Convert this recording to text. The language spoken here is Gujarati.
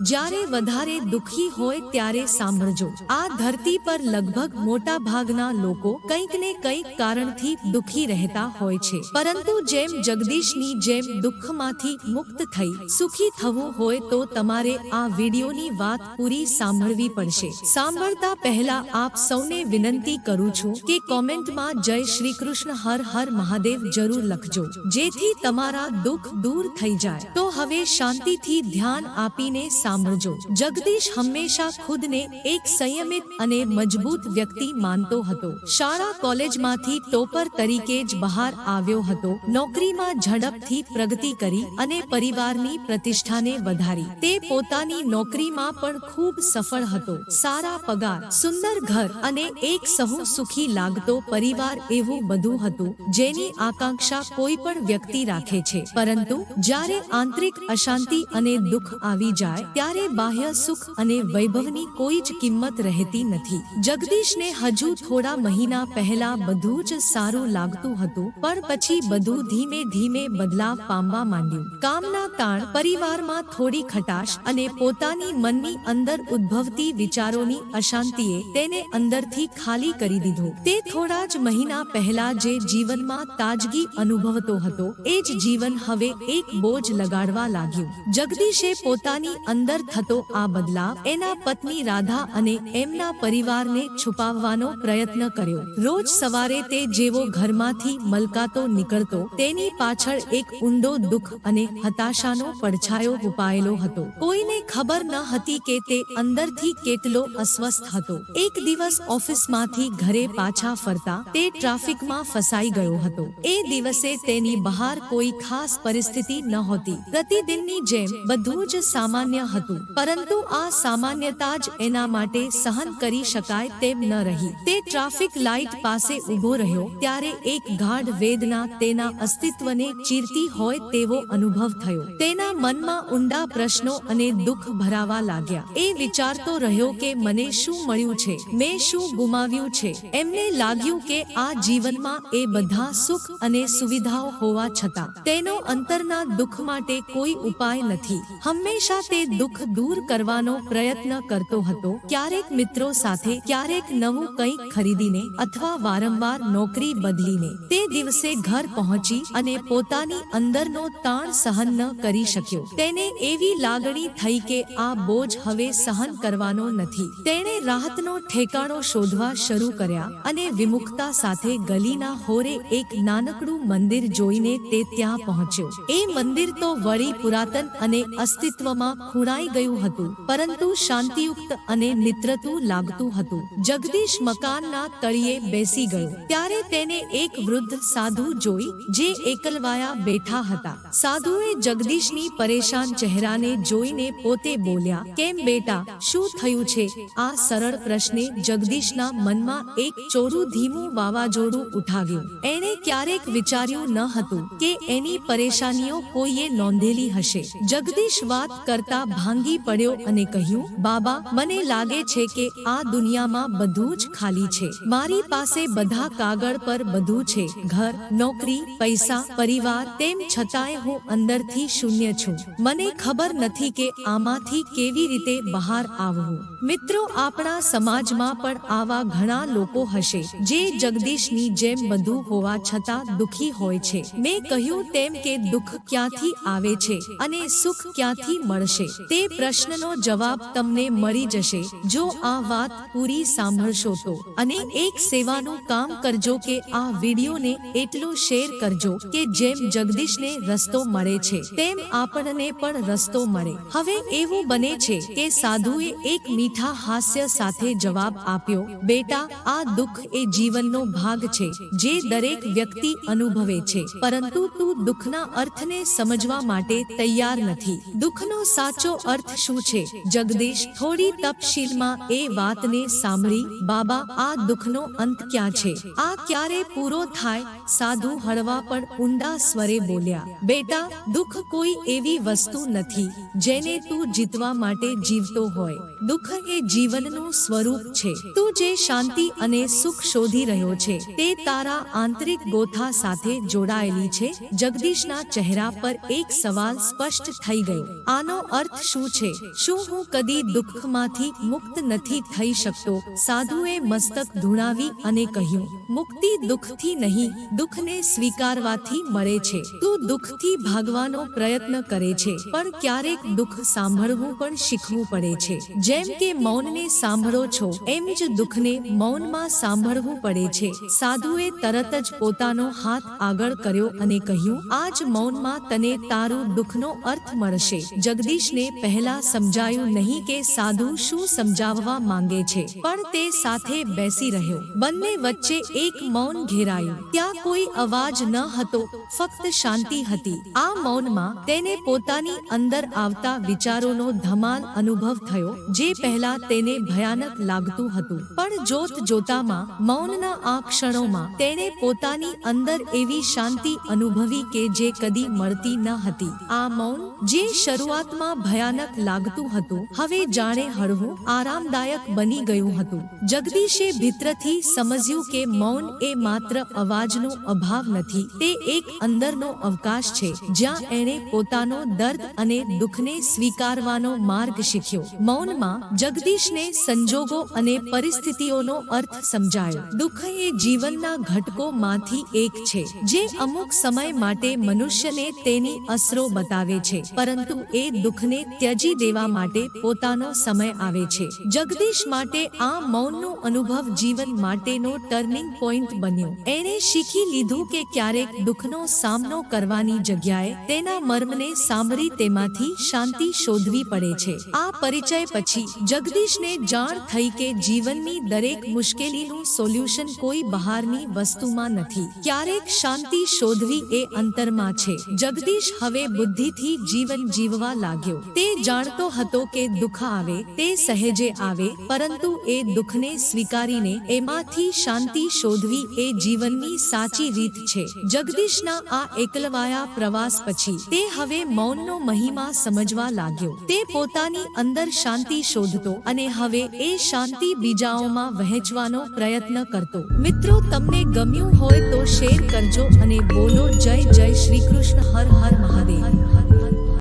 જ્યારે વધારે દુખી હોય ત્યારે સાંભળજો. આ ધરતી પર લગભગ મોટા ભાગના લોકો કંઈક ને કંઈક કારણથી દુખી રહેતા હોય છે. પરંતુ જેમ જગદીશની જેમ દુઃખમાંથી મુક્ત થઈ, સુખી થવું હોય તો તમારે આ વિડીયોની વાત પૂરી સાંભળવી પડશે. સાંભળતા પહેલા આપ સૌને વિનંતી કરું છું કે કોમેન્ટમાં જય શ્રી કૃષ્ણ, હર હર મહાદેવ જરૂર લખજો. જેથી તમારા દુઃખ દૂર થઈ જાય. તો હવે શાંતિથી ધ્યાન આપીને સાંભળજો. જગદીશ હંમેશા ખુદને એક સંયમિત અને મજબૂત વ્યક્તિ માનતો હતો. શાળા કોલેજમાંથી ટોપર તરીકે જ બહાર આવ્યો હતો. નોકરીમાં ઝડપથી પ્રગતિ કરી અને પરિવારની પ્રતિષ્ઠાને વધારી. તે પોતાની નોકરીમાં પણ ખૂબ સફળ હતો. સારા પગાર, સુંદર ઘર અને એક સહુ સુખી લાગતો પરિવાર એવું બધું હતું, જેની આકાંક્ષા કોઈ પણ વ્યક્તિ રાખે છે. પરંતુ જ્યારે આંતરિક અશાંતિ અને દુઃખ આવી જાય ત્યારે બાહ્ય સુખ અને વૈભવની કોઈ જ કિંમત રહેતી નથી. જગદીશને હજુ થોડા મહિના પહેલા બધું જ સારું લાગતું હતું, પણ પછી બધું ધીમે ધીમે બદલાવ પામવા માંડ્યું. કામના તાણ પરિવારમાં થોડી ખટાશ અને પોતાની મનની અંદર ઉદ્ભવતી વિચારોની અશાંતિએ તેને અંદરથી ખાલી કરી દીધો. તે થોડા જ મહિના પહેલા જે જીવનમાં તાજગી અનુભવતો હતો, એ જ જીવન હવે એક બોજ લગાડવા લાગ્યું. જગદીશે પોતાની અંદર થતો આ બદલાવ એના પત્ની રાધા અને એમના પરિવારને છુપાવવાનો પ્રયત્ન કર્યો. રોજ સવારે તે જેવો ઘરમાંથી મલકાતો નીકળતો, તેની પાછળ એક ઊંડો દુઃખ અને હતાશાનો પડછાયો ઉપાયેલો હતો. કોઈને ખબર ન હતી કે તે અંદરથી કેટલો અસ્વસ્થ હતો. એક દિવસ ઓફિસમાંથી ઘરે પાછા ફરતા તે ટ્રાફિકમાં ફસાઈ ગયો હતો. એ દિવસે તેની બહાર કોઈ ખાસ પરિસ્થિતિ નહોતી પ્રતિદિનની જેમ બધું જ સામાન્ય હતું, પરંતુ આ સામાન્યતા જ એના માટે સહન કરી શકાય તેમ ન રહી. તે ટ્રાફિક લાઇટ પાસે ઊભો રહ્યો, ત્યારે એક ગાઢ વેદના તેના અસ્તિત્વને ચીરતી હોય તેવો અનુભવ થયો. તેના મનમાં ઊંડા પ્રશ્નો અને દુઃખ ભરાવા લાગ્યા. એ વિચારતો રહ્યો કે મને શું મળ્યું છે? મેં શું ગુમાવ્યું છે? એમને લાગ્યું કે આ જીવનમાં એ બધા સુખ અને સુવિધાઓ હોવા છતાં, તેનો અંતરના દુઃખ માટે કોઈ ઉપાય નથી. હંમેશા તે દુઃખ દૂર કરવાનો પ્રયત્ન કરતો હતો. ક્યારેક મિત્રો સાથે, ક્યારેક નવું કંઈક ખરીદીને અથવા વારંવાર નોકરી બદલીને તે દિવસે ઘર પહોંચી અને પોતાની અંદરનો તાણ સહન ન કરી શક્યો. તેને એવી લાગણી થઈ કે આ બોજ હવે સહન કરવાનો નથી. તેણે રાહતનો ઠેકાણો શોધવા શરૂ કર્યા અને વિમુખતા સાથે ગલીના હોરે એક નાનકડું મંદિર જોઈને તે ત્યાં પહોંચ્યો. એ મંદિર તો વળી પુરાતન અને અસ્તિત્વમાં ખૂણાઈ ગયું હતું, પરંતુ શાંતિયુક્ત અને નિત્રતું લાગતું હતું. જગદીશ મકાનના તળિયે બેસી ગયો, ત્યારે તેને એક વૃદ્ધ સાધુ જોઈ, જે એકલવાયા બેઠા હતા. સાધુએ જગદીશની પરેશાન ચહેરાને જોઈને પોતે બોલ્યા, કેમ બેટા, શું થયું છે? આ સરળ પ્રશ્ને જગદીશના મનમાં એક ચોરું ધીમું વાવાઝોડું ઉઠાવ્યું. એણે ક્યારેક વિચાર્યું ન હતું કે એની પરેશાનીઓ કોઈએ નોંધેલી હશે. જગદીશ વાત કરતા ભાંગી પડ્યો અને કહ્યું, બાબા, મને લાગે છે કે આ દુનિયામાં બધું જ ખાલી છે. મારી પાસે બધા કાગળ પર બધું છે. ઘર, નોકરી, પૈસા, પરિવાર, તેમ છતાંય હું અંદરથી શૂન્ય છું. મને ખબર નથી કે આમાંથી કેવી રીતે બહાર આવવું. મિત્રો, આપણા સમાજમાં પણ આવા ઘણા લોકો હશે, જે જગદીશની જેમ બધું હોવા છતાં દુખી હોય છે. મેં કહ્યું તેમ કે દુઃખ ક્યાંથી આવે છે અને સુખ ક્યાંથી મળશે. તે પ્રશ્નનો જવાબ તમને મળી જશે. જો આ વાત પૂરી સાંભળશો તો, અને એક સેવાનું કામ કરજો કે આ વિડીયોને એટલો શેર કરજો કે જેમ જગદીશને રસ્તો મળે છે, તેમ આપણને પણ રસ્તો મળે. હવે એવું બને છે કે સાધુએ એક મીઠા હાસ્ય સાથે જવાબ આપ્યો, બેટા, આ દુઃખ એ જીવનનો ભાગ છે, જે દરેક વ્યક્તિ અનુભવે છે. પરંતુ તું દુઃખના અર્થને સમજવા માટે તૈયાર નથી. દુઃખનો સાચો અર્થ શું છે? જગદીશ થોડી તપશીલમાં એ વાતને સાંભળી, બાબા, આ દુઃખનો અંત ક્યાં છે? આ ક્યારે પૂરો થાય? સાધુ હળવા પણ ઊંડા સ્વરે બોલ્યા, બેટા, દુઃખ કોઈ એવી વસ્તુ નથી, જેને તું જીતવા માટે જીવતો હોય. દુઃખ એ જીવનનું સ્વરૂપ છે. તું જે શાંતિ અને સુખ શોધી રહ્યો છે, તે તારા આંતરિક ગોથા સાથે જોડાયેલી છે. જગદીશના ચહેરા પર એક સવાલ સ્પષ્ટ થઈ ગયો. આનો અર્થ શું છે? શું હું કદી દુઃખમાંથી મુક્ત નથી થઈ શકતો? સાધુએ મસ્તક ધૂણાવી અને કહ્યું, મુક્તિ દુઃખથી નહીં, દુઃખને સ્વીકારવાથી મળે છે. તું દુઃખથી ભાગવાનો પ્રયત્ન કરે છે, પણ ક્યારેક દુઃખ સાંભળવું પણ શીખવું પડે છે. જેમ કે મૌનને સાંભળો છો, એમ જ દુઃખને મૌનમાં સાંભળવું પડે છે. સાધુએ તરત જ પોતાનો હાથ આગળ કર્યો અને કહ્યું, આજ મૌનમાં તને તારું દુઃખનો અર્થ મળશે. જગદીશને પહેલા સમજાયું નહીં કે સાધુ શું સમજાવવા માંગે છે, પણ તે સાથે બેસી રહ્યો. બંને વચ્ચે એક મૌન ઘેરાયું. ત્યાં કોઈ અવાજ ન હતો, ફક્ત શાંતિ હતી. આ મૌનમાં તેને પોતાની અંદર આવતા વિચારોનો ધમાલ અનુભવ થયો, જે પહેલા તેને ભયાનક લાગતું હતું. પણ જોત જોતામાં મૌનના આ ક્ષણોમાં તેણે પોતાની અંદર એવી શાંતિ અનુભવી કે જે કદી મળતી ન હતી. આ મૌન, જે શરૂઆતમાં ભયાનક લાગતું હતું. હવે જાણે હળવું, આરામદાયક બની ગયું હતું. જગદીશે ભીતરથી સમજ્યું કે મૌન એ માત્ર અવાજનો અભાવ નથી. તે એક અંદરનો અવકાશ છે, જ્યાં એણે પોતાનો દર્દ અને દુઃખને સ્વીકારવાનો માર્ગ શીખ્યો. મૌનમાં જગદીશને સંજોગો અને પરિસ્થિતિઓનો અર્થ સમજાયો. દુઃખ એ જીવનના ઘટકોમાંથી એક છે, જે અમુક સમય માટે મનુષ્યને તેની અસરો બતાવે છે, પરંતુ એ દુઃખને ત્યજી દેવા માટે પોતાનો સમય આવે છે. જગદીશ માટે આ મૌનનો અનુભવ જીવન માટેનો ટર્નિંગ પોઈન્ટ બન્યો. એણે શીખી લીધું કે ક્યારેક દુઃખનો સામનો કરવાની જગ્યાએ તેના મર્મને સાંભળી તેમાંથી શાંતિ શોધવી પડે છે. આ પરિચય પછી જગદીશને જાણ થઈ કે જીવનની દરેક મુશ્કેલીનું સોલ્યુશન કોઈ બહારની વસ્તુમાં નથી. ક્યારેક શાંતિ શોધવી એ અંતરમાં છે. જગદીશ હવે બુદ્ધિથી જીવન જીવવા લાગ્યો. જાણતો હતો કે દુઃખ આવે તે સહેજે આવે, પરંતુ એ દુઃખને સ્વીકારીને એમાંથી શાંતિ શોધવી એ જીવનની સાચી રીત છે. જગદીશના આ એકલવાયા પ્રવાસ પછી તે હવે મૌનનો મહિમા સમજવા લાગ્યો. તે પોતાની અંદર શાંતિ શોધતો અને હવે એ શાંતિ બીજાઓમાં વહેંચવાનો પ્રયત્ન કરતો. મિત્રો, તમને ગમ્યું હોય તો શેર કરજો અને બોલો જય જય શ્રી કૃષ્ણ, હર હર મહાદેવ.